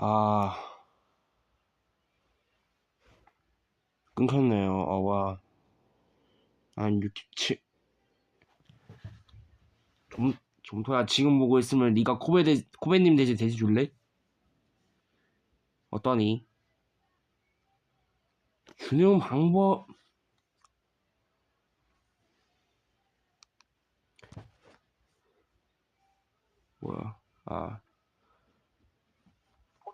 아 끊겼네요. 어와 한 67. 좀 좀토야 지금 보고 있으면 네가 코베 대 코베님 대신 대시 줄래? 어떠니? 주는 방법 뭐야? 아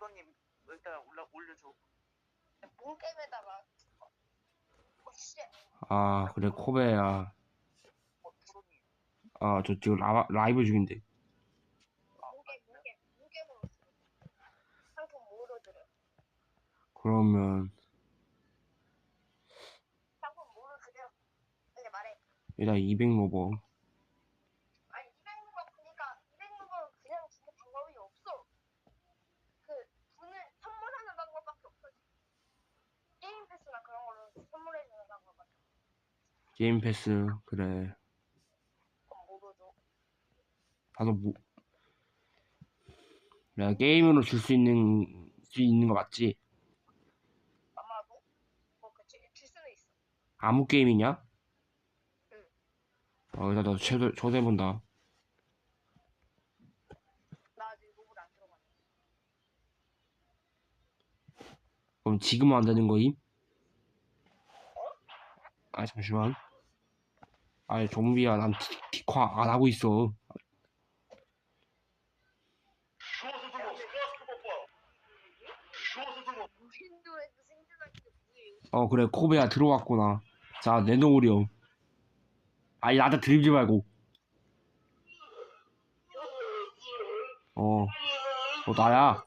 포도님 일단 올라 올려줘. 뭉겜에다가 어 씨. 아 그래 코베야 어, 포도님. 아저 지금 라, 라이브 중인데. 상품 뭐로 드려? 그러면 상품 뭐로 드려? 이제 말해. 일단 200 로버 아니 200루버 그니까 200루버 그냥 주는 방법이 없어. 그 돈을 선물하는 방법밖에 없어. 게임 패스나 그런 걸로 선물해주는 방법밖에. 없어. 게임 패스 그래? 나도 뭐 내가 게임으로 줄 수 있는 수 있는 거 맞지? 아마도 뭐 그치 줄 수는 있어. 아무 게임이냐? 응. 어 일단 나도 초대, 초대해본다 나 아직 로봇 안 들어가. 그럼 지금은 안 되는 거임? 아 잠시만. 아니 좀비야 난 티- 티화 안 하고 있어? 어 그래. 코베야 들어왔구나. 자 내놓으렴. 아니 나한테 들지 말고. 어, 어 나야